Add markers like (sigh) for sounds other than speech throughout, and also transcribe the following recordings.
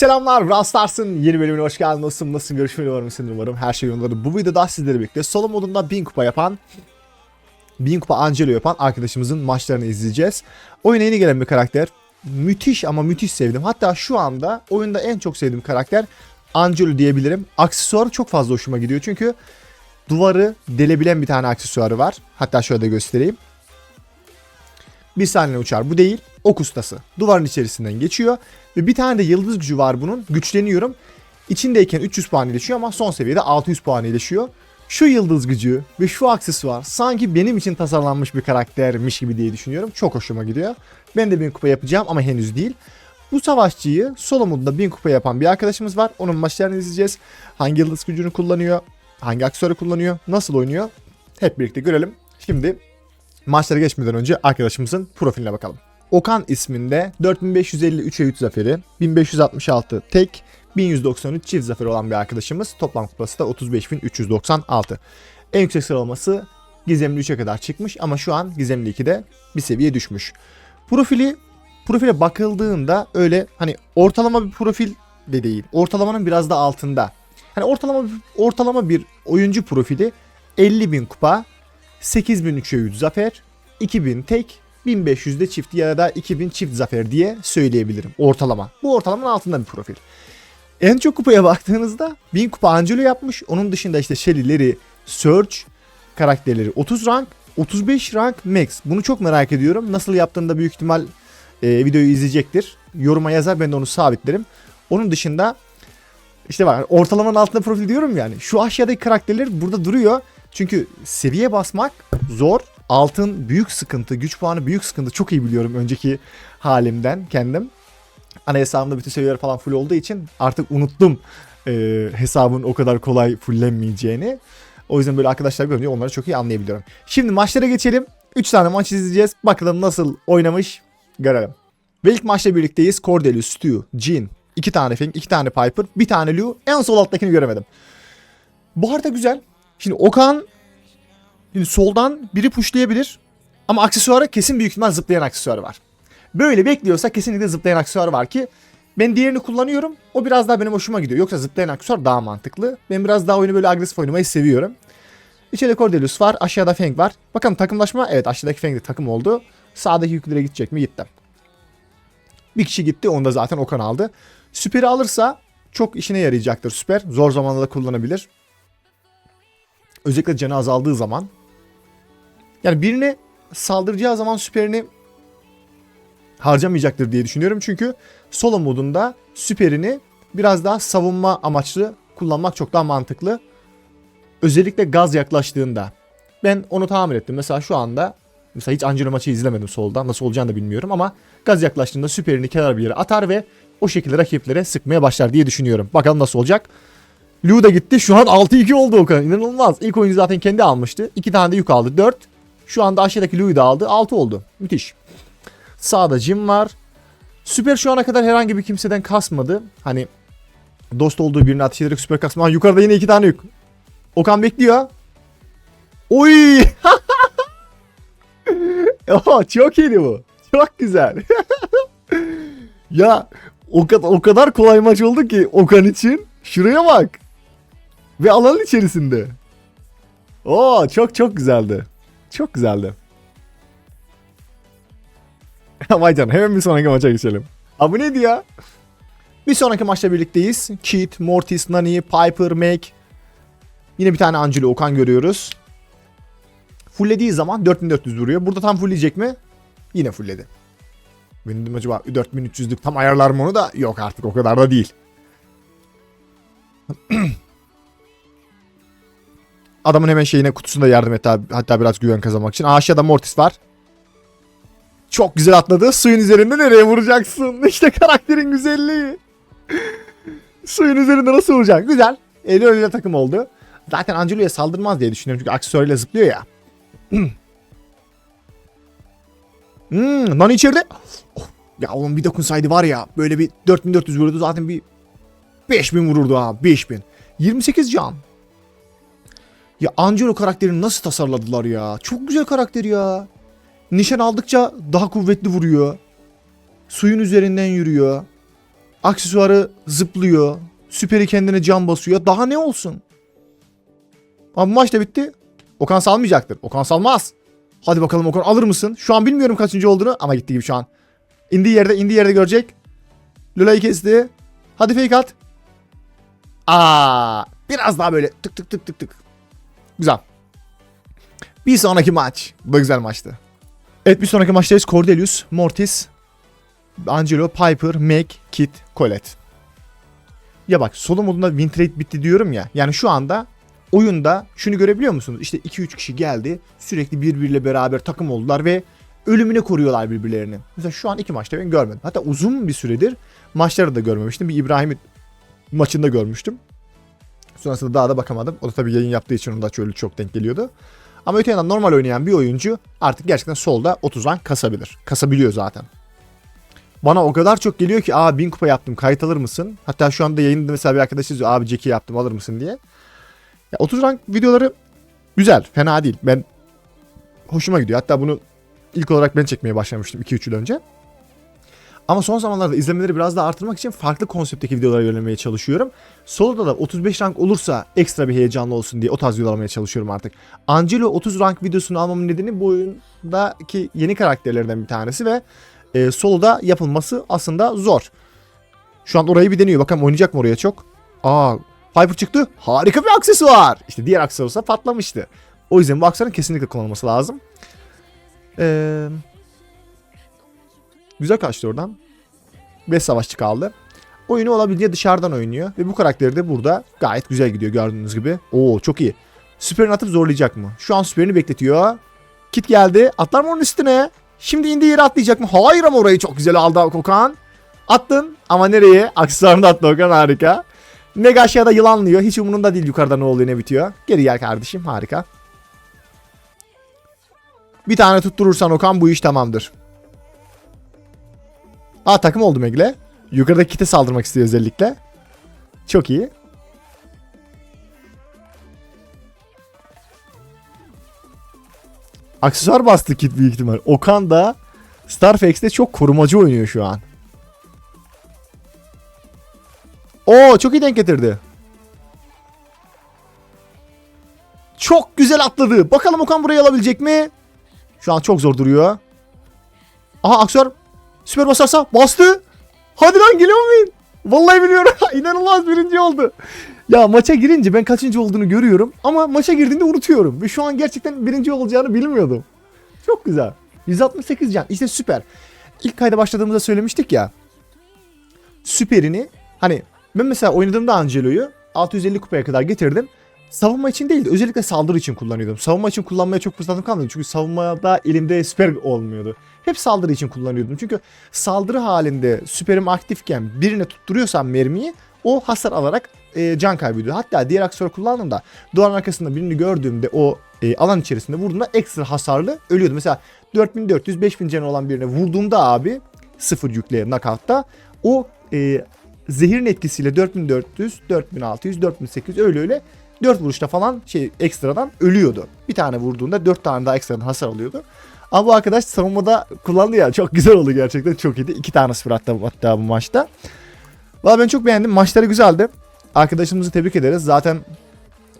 Selamlar Brawl Stars'ın yeni bölümüne hoş geldin dostum. Nasılsın? Görüşmeyi var mısın umarım. Her şey yolunda. Bu videoda sizlerle birlikte solo modunda 1000 kupa yapan 1000 kupa Angelo yapan arkadaşımızın maçlarını izleyeceğiz. Oyuna yeni gelen bir karakter. Müthiş ama müthiş sevdim. Hatta şu anda oyunda en çok sevdiğim karakter Angelo diyebilirim. Aksesuarı çok fazla hoşuma gidiyor. Çünkü duvarı delebilen bir tane aksesuarı var. Hatta şöyle de göstereyim. Bir saniye uçar. Bu değil. Ok ustası. Duvarın içerisinden geçiyor. Ve bir tane de yıldız gücü var bunun. Güçleniyorum. İçindeyken 300 puan iyileşiyor ama son seviyede 600 puan iyileşiyor. Şu yıldız gücü ve şu aksesuar sanki benim için tasarlanmış bir karaktermiş gibi diye düşünüyorum. Çok hoşuma gidiyor. Ben de 1000 kupa yapacağım ama henüz değil. Bu savaşçıyı solo modda 1000 kupa yapan bir arkadaşımız var. Onun maçlarını izleyeceğiz. Hangi yıldız gücünü kullanıyor? Hangi aksesuarı kullanıyor? Nasıl oynuyor? Hep birlikte görelim. Şimdi maçlara geçmeden önce arkadaşımızın profiline bakalım. Okan isminde 4553 E3 zaferi, 1566 tek, 1193 çift zaferi olan bir arkadaşımız. Toplam kupası da 35396. En yüksek sıralaması Gizemli 3'e kadar çıkmış ama şu an Gizemli 2'de bir seviye düşmüş. Profili profile bakıldığında öyle hani ortalama bir profil de değil. Ortalamanın biraz da altında. Hani ortalama ortalama bir oyuncu profili 50.000 kupa, 8300 zafer, 2000 tek, 1500 de çift ya da 2000 çift zafer diye söyleyebilirim ortalama. Bu ortalamanın altında bir profil. En çok kupaya baktığınızda 1000 kupa Angelo yapmış. Onun dışında işte Shelly'leri, Surge karakterleri 30 rank, 35 rank max. Bunu çok merak ediyorum. Nasıl yaptığında büyük ihtimal e, videoyu izleyecektir. Yoruma yazar ben de onu sabitlerim. Onun dışında işte bak ortalamanın altında profil diyorum yani. Şu aşağıdaki karakterler burada duruyor. Çünkü seviye basmak zor. Altın büyük sıkıntı, güç puanı büyük sıkıntı. Çok iyi biliyorum önceki halimden kendim. Ana hesabımda bütün seviyeler falan full olduğu için artık unuttum e, hesabın o kadar kolay fullenmeyeceğini. O yüzden böyle arkadaşlar görünüyor onları çok iyi anlayabiliyorum. Şimdi maçlara geçelim. 3 tane maç izleyeceğiz. Bakalım nasıl oynamış görelim. Ve ilk maçla birlikteyiz. Cordelius, Stu, Jean, 2 tane Fang, 2 tane Piper, 1 tane Lu. En sol alttakini göremedim. Bu arada güzel. Şimdi Okan şimdi soldan biri pushlayabilir. Ama aksesuarı kesin büyük ihtimal zıplayan aksesuarı var. Böyle bekliyorsa kesinlikle zıplayan aksesuarı var ki ben diğerini kullanıyorum. O biraz daha benim hoşuma gidiyor. Yoksa zıplayan aksesuar daha mantıklı. Ben biraz daha oyunu böyle agresif oynamayı seviyorum. İçeride Cordelius var. Aşağıda Fang var. Bakalım takımlaşma. Evet aşağıdaki Fang de takım oldu. Sağdaki yüklere gidecek mi? Gitti. Bir kişi gitti. Onu da zaten Okan aldı. Süper'i alırsa çok işine yarayacaktır süper. Zor zamanda da kullanabilir. Özellikle canı azaldığı zaman. Yani birine saldıracağı zaman süperini harcamayacaktır diye düşünüyorum. Çünkü solo modunda süperini biraz daha savunma amaçlı kullanmak çok daha mantıklı. Özellikle gaz yaklaştığında. Ben onu tahmin ettim. Mesela şu anda mesela hiç Angelo maçı izlemedim soldan. Nasıl olacağını da bilmiyorum ama gaz yaklaştığında süperini kenar bir yere atar ve o şekilde rakiplere sıkmaya başlar diye düşünüyorum. Bakalım nasıl olacak. Lu da gitti. Şu an 6-2 oldu o kadar. İnanılmaz. İlk oyuncu zaten kendi almıştı. 2 tane de yük aldı. 4. Şu anda aşağıdaki Lu'yu da aldı. 6 oldu. Müthiş. Sağda Jim var. Süper şu ana kadar herhangi bir kimseden kasmadı. Hani dost olduğu birini ateş ederek süper kasma. Ha, yukarıda yine iki tane yük. Okan bekliyor. Oy! (laughs) Oha, çok iyiydi bu. Çok güzel. (laughs) ya o kadar, o kadar kolay maç oldu ki Okan için. Şuraya bak. Ve alanın içerisinde. Oo çok çok güzeldi. Çok güzeldi. (laughs) Vay canına hemen bir sonraki maça geçelim. Abi neydi ya? Bir sonraki maçla birlikteyiz. Kit, Mortis, Nani, Piper, Meg. Yine bir tane Angelo Okan görüyoruz. Fulllediği zaman 4400 vuruyor. Burada tam fullleyecek mi? Yine fullledi. Benim dedim acaba 4300'lük tam ayarlar mı onu da? Yok artık o kadar da değil. (clears throat) Adamın hemen şeyine kutusunda yardım et abi. Hatta biraz güven kazanmak için. Aa, aşağıda Mortis var. Çok güzel atladı. Suyun üzerinde nereye vuracaksın? (laughs) İşte karakterin güzelliği. (laughs) Suyun üzerinde nasıl vuracak? Güzel. Eli öyle takım oldu. Zaten Angelo'ya saldırmaz diye düşünüyorum. Çünkü aksesuarıyla zıplıyor ya. (clears throat) hmm, Nani içeride. Oh, ya oğlum bir dokunsaydı var ya. Böyle bir 4400 vururdu. Zaten bir 5000 vururdu ha. 5000. 28 can. Ya Angelo karakterini nasıl tasarladılar ya? Çok güzel karakter ya. Nişan aldıkça daha kuvvetli vuruyor. Suyun üzerinden yürüyor. Aksesuarı zıplıyor. Süperi kendine can basıyor. Daha ne olsun? Abi maç da bitti. Okan salmayacaktır. Okan salmaz. Hadi bakalım Okan alır mısın? Şu an bilmiyorum kaçıncı olduğunu ama gitti gibi şu an. İndiği yerde indiği yerde görecek. Lula'yı kesti. Hadi fake at. Aa, biraz daha böyle tık tık tık tık tık. Güzel. Bir sonraki maç. Bu da güzel maçtı. Evet bir sonraki maçtayız. Cordelius, Mortis, Angelo, Piper, Meg, Kit, Colette. Ya bak solo modunda win trade bitti diyorum ya. Yani şu anda oyunda şunu görebiliyor musunuz? İşte 2-3 kişi geldi. Sürekli birbiriyle beraber takım oldular ve ölümüne koruyorlar birbirlerini. Mesela şu an iki maçta ben görmedim. Hatta uzun bir süredir maçları da görmemiştim. Bir İbrahim'i maçında görmüştüm. Sonrasında daha da bakamadım. O da tabii yayın yaptığı için onda şöyle çok denk geliyordu. Ama öte yandan normal oynayan bir oyuncu artık gerçekten solda 30 rank kasabilir. Kasabiliyor zaten. Bana o kadar çok geliyor ki aa 1000 kupa yaptım kayıt alır mısın? Hatta şu anda yayında mesela bir arkadaş yazıyor abi Jackie yaptım alır mısın diye. Ya 30 rank videoları güzel fena değil. Ben hoşuma gidiyor. Hatta bunu ilk olarak ben çekmeye başlamıştım 2-3 yıl önce. Ama son zamanlarda izlemeleri biraz daha artırmak için farklı konseptteki videolara yönelmeye çalışıyorum. Solo'da da 35 rank olursa ekstra bir heyecanlı olsun diye o tarz videolar almaya çalışıyorum artık. Angelo 30 rank videosunu almamın nedeni bu oyundaki yeni karakterlerden bir tanesi ve e, solo'da yapılması aslında zor. Şu an orayı bir deniyor. Bakalım oynayacak mı oraya çok? Aa Piper çıktı. Harika bir aksesuar. İşte diğer aksesuar olsa patlamıştı. O yüzden bu aksesuarın kesinlikle kullanılması lazım. Ee, güzel kaçtı oradan. 5 savaşçı kaldı. Oyunu olabildiğince dışarıdan oynuyor. Ve bu karakteri de burada gayet güzel gidiyor gördüğünüz gibi. Oo çok iyi. Süperini atıp zorlayacak mı? Şu an süperini bekletiyor. Kit geldi. Atlar mı onun üstüne? Şimdi indiği yere atlayacak mı? Hayır ama orayı çok güzel aldı Okan. Attın ama nereye? Aksesuarını attı Okan harika. Meg aşağıda yılanlıyor. Hiç umurunda değil yukarıda ne oluyor ne bitiyor. Geri gel kardeşim harika. Bir tane tutturursan Okan bu iş tamamdır. Aa takım oldu Meg'le. Yukarıdaki kite saldırmak istiyor özellikle. Çok iyi. Aksesuar bastı kit büyük ihtimal. Okan da Starfax'te çok korumacı oynuyor şu an. Oo çok iyi denk getirdi. Çok güzel atladı. Bakalım Okan burayı alabilecek mi? Şu an çok zor duruyor. Aha aksiyonlar süper basarsa bastı. Hadi lan geliyor muyum? Vallahi biliyorum. (laughs) İnanılmaz birinci oldu. Ya maça girince ben kaçıncı olduğunu görüyorum ama maça girdiğinde unutuyorum. Ve şu an gerçekten birinci olacağını bilmiyordum. Çok güzel. 168 can. İşte süper. İlk kayda başladığımızda söylemiştik ya. Süperini hani ben mesela oynadığımda Angelo'yu 650 kupaya kadar getirdim. Savunma için değil de özellikle saldırı için kullanıyordum. Savunma için kullanmaya çok fırsatım kalmadı. Çünkü savunmada elimde süper olmuyordu. Hep saldırı için kullanıyordum. Çünkü saldırı halinde süperim aktifken birine tutturuyorsam mermiyi o hasar alarak e, can kaybediyor. Hatta diğer aksesuarı kullandığımda duvarın arkasında birini gördüğümde o e, alan içerisinde vurduğumda ekstra hasarlı ölüyordu. Mesela 4400-5000 canı olan birine vurduğumda abi sıfır yükle knockout'ta o e, zehirin etkisiyle 4400, 4600, 4800 öyle öyle 4 vuruşta falan şey ekstradan ölüyordu. Bir tane vurduğunda 4 tane daha ekstradan hasar alıyordu. Ama bu arkadaş savunmada kullandı ya çok güzel oldu gerçekten çok iyiydi. 2 tane sıfır hatta, hatta bu maçta. Valla ben çok beğendim. Maçları güzeldi. Arkadaşımızı tebrik ederiz. Zaten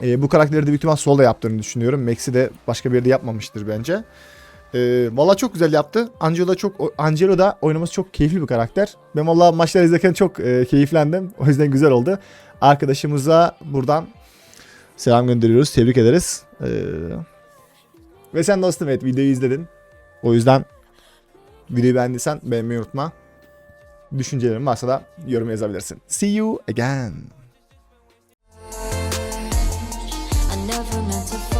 e, bu karakteri de büyük ihtimal solda yaptığını düşünüyorum. Max'i de başka bir yerde yapmamıştır bence. E, valla çok güzel yaptı. Angelo çok Angelo da oynaması çok keyifli bir karakter. Ben valla maçları izlerken çok e, keyiflendim. O yüzden güzel oldu. Arkadaşımıza buradan selam gönderiyoruz. Tebrik ederiz. E, ve sen dostum evet videoyu izledin. O yüzden videoyu beğendiysen beğenmeyi unutma. Düşüncelerin varsa da yorum yazabilirsin. See you again. Never meant to